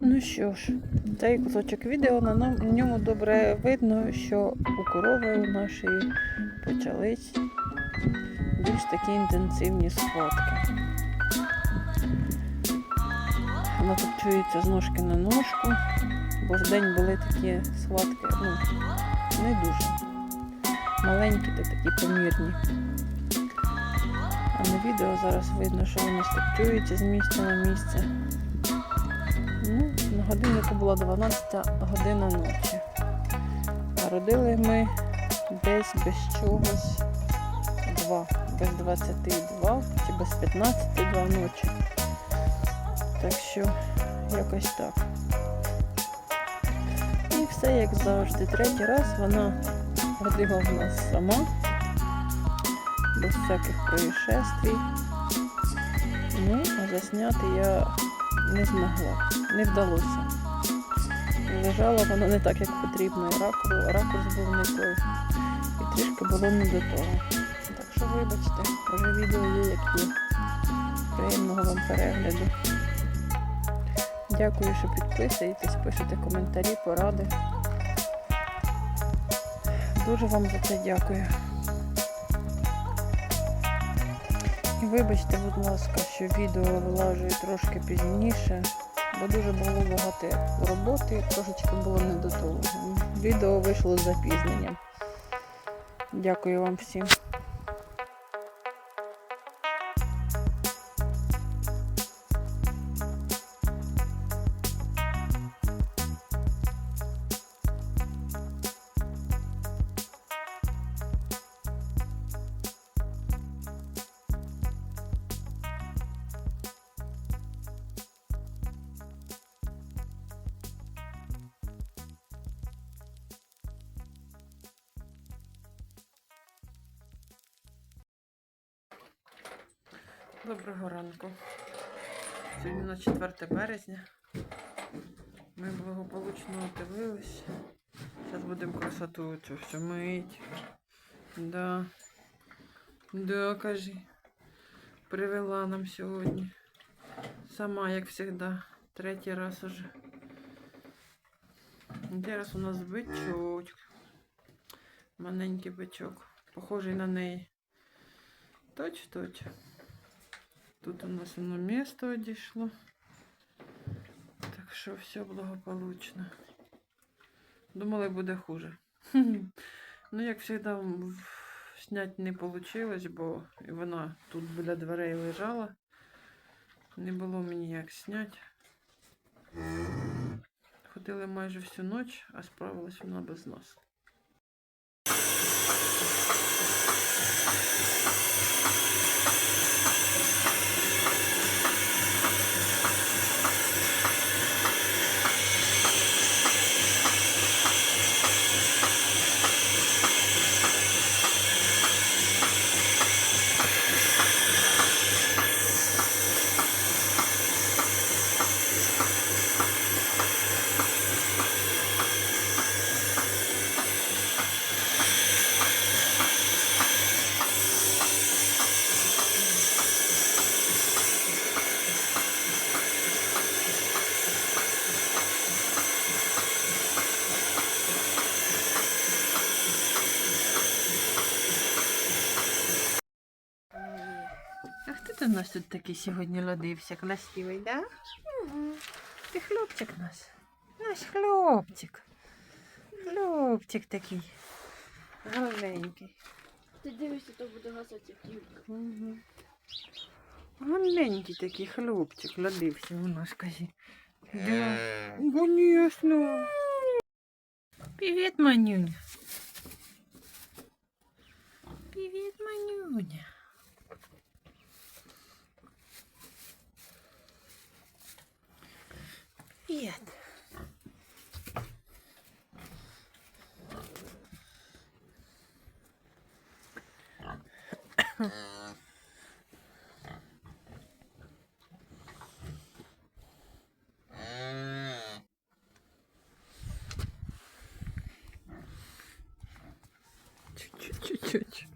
Ну що ж, цей кусочок відео на ньому добре видно, що у корови у нашої почались більш такі інтенсивні схватки. Вона тут чується з ножки на ножку, бо в день були такі схватки, ну, не дуже. Маленькі та такі помірні. А на відео зараз видно, що вони стопчуються з місця на місце. Ну, на годиннику була 12 година ночі. Родили ми десь без чогось 2, без 22 чи без 15 2 ночі. Так що якось так. І все як завжди. Третій раз вона родила в нас сама, без всяких происшествій. Ну, а засняти я не змогла, не вдалося. І лежала вона не так, як потрібно, і ракурс, ракурс був не той. І трішки було не до того. Так що вибачте, вже відео є, як є. Приємного вам перегляду. Дякую, що підписуєтесь, пишете коментарі, поради. Дуже вам за це дякую. Вибачте, будь ласка, що відео вилажу трошки пізніше, бо дуже було багато роботи, трошечки було не до того. Відео вийшло з запізненням. Дякую вам всім. Доброго ранку. Сьогодні на 4 березня. Ми благополучно дивились. Зараз будемо красоту цю все мить. Да. Да, кажи. Привела нам сьогодні. Сама, як завжди. Третій раз уже. Зараз у нас бичок. Маленький бичок. Похожий на неї. Точ-точ. Тут у нас воно місто одійшло. Так що все благополучно. Думали, буде хуже. Ну, як завжди, зняти не вийшло, бо вона тут біля дверей лежала. Не було мені як зняти. Ходили майже всю ніч, а справилась вона без нас. Нас тут такий сьогодні ладився? Красивий, да? Ти хлопчик наш. Наш хлопчик. Хлопчик такий. Гарненький. Ти дивишся, то буде гасати юбка. Угу. Гарненький такий хлопчик ладився у нас, кажи. Да. Конечно. Привіт, Манюня. Привіт, Манюня. Привіт. Чуть-чуть.